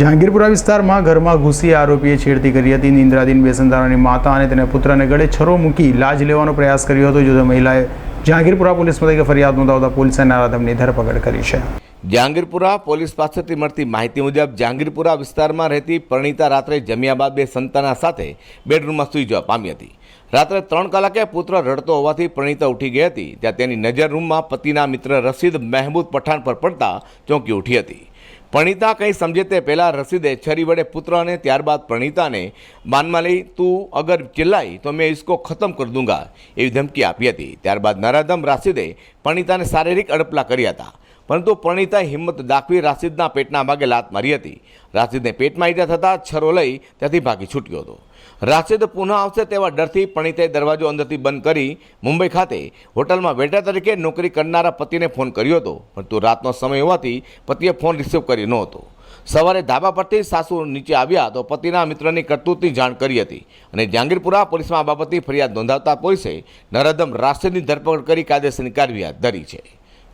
જહાંગીરપુરા વિસ્તારમાં ઘરમાં ઘૂસી આરોપીએ છેડતી કરી હતી. નિંદ્રાદીન બેસનદારાની માતા અને તેના પુત્રને ગળે છરો મૂકી લાજ લેવાનો પ્રયાસ કર્યો હતો. જો મહિલાએ જહાંગીરપુરા પોલીસ મથકે ફરિયાદ નોંધાવતા પોલીસે નારાધમની ધરપકડ કરી છે. જહાંગીરપુરા પોલીસ પાસેથી મળતી માહિતી મુજબ જહાંગીરપુરા વિસ્તારમાં રહેતી પરણીતા રાત્રે જમ્યા બાદ બે સંતાના સાથે બેડરૂમમાં સૂઈ જવા પામી હતી. રાત્રે ત્રણ કલાકે પુત્ર રડતો હોવાથી પરણિતા ઉઠી ગઈ હતી. ત્યાં તેની નજર રૂમમાં પતિના મિત્ર રસીદ મહેમૂદ પઠાણ પર પડતા ચોંકી ઉઠી હતી. પરણીતા કંઈ સમજે તે પહેલાં રસીદે છરી વડે પુત્ર અને ત્યારબાદ પ્રણીતાને માનમાં લઈ, તું અગર ચિલ્લાઈ, તો મેં ઇસકો ખતમ કર દૂંગા, એવી ધમકી આપી હતી. ત્યારબાદ નરાધમ રાશિદે પ્રણીતાને શારીરિક અડપલા કર્યા હતા. પરંતુ પરણીતાએ હિંમત દાખવી રાશિદના પેટના ભાગે લાત મારી હતી. રાશિદને પેટમાં ઈજા થતાં છરો લઈ ત્યાંથી ભાગી છૂટ્યો હતો. રાશિદ પુનઃ આવશે તેવા ડરથી પ્રણીતાએ દરવાજો અંદરથી બંધ કરી મુંબઈ ખાતે હોટલમાં વેટર તરીકે નોકરી કરનારા પતિને ફોન કર્યો હતો. પરંતુ રાતનો સમય હોવાથી પતિએ ફોન રિસીવ કર્યો નહોતો સવારે ધાબા પરથી સાસુ નીચે આવ્યા તો પતિના મિત્રની કરતૂતની જાણ કરી હતી અને જહાંગીરપુરા પોલીસમાં આ બાબતની ફરિયાદ નોંધાવતા પોલીસે નરદમ રાશિદની ધરપકડ કરી કાયદેસરની કાર્યવાહી હાથ ધરી છે.